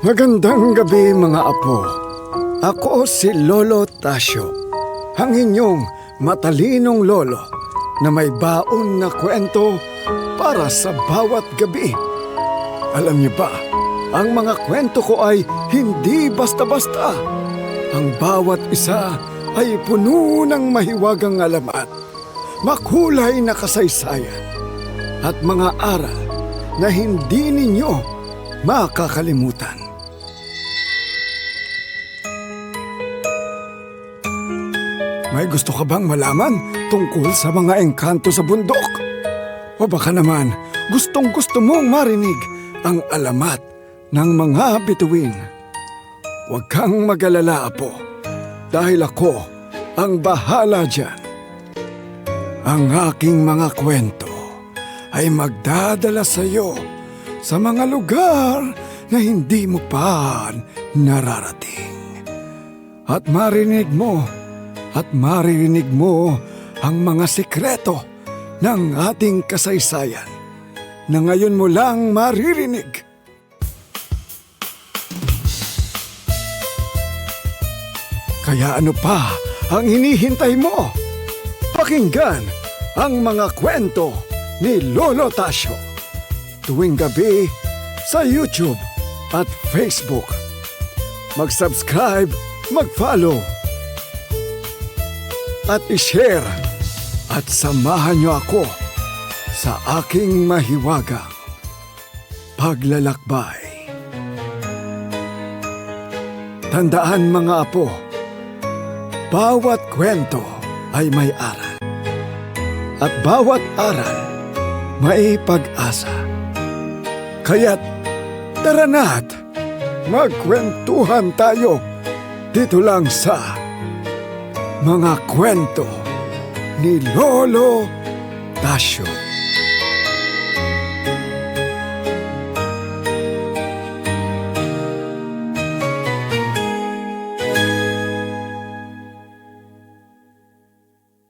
Magandang gabi mga apo. Ako si Lolo Tasyo, ang inyong matalinong lolo na may baon na kwento para sa bawat gabi. Alam niyo ba, ang mga kwento ko ay hindi basta-basta. Ang bawat isa ay puno ng mahiwagang alamat, makulay na kasaysayan, at mga aral na hindi ninyo makakalimutan. May gusto ka bang malaman tungkol sa mga engkanto sa bundok? O baka naman gustong gusto mong marinig ang alamat ng mga bituin? Huwag kang mag-alala, Apo, dahil ako ang bahala dyan. Ang aking mga kwento ay magdadala sa iyo sa mga lugar na hindi mo pa nararating. At marinig mo at maririnig mo ang mga sikreto ng ating kasaysayan na ngayon mo lang maririnig. Kaya ano pa ang hinihintay mo? Pakinggan ang mga kwento ni Lolo Tasyo tuwing gabi sa YouTube at Facebook. Mag-subscribe, mag-follow, at ishare at samahan niyo ako sa aking mahiwagang paglalakbay. Tandaan mga apo, bawat kwento ay may aral. At bawat aral may pag-asa. Kaya't tara na't magkwentuhan tayo dito lang sa mga kwento ni Lolo Tasyo.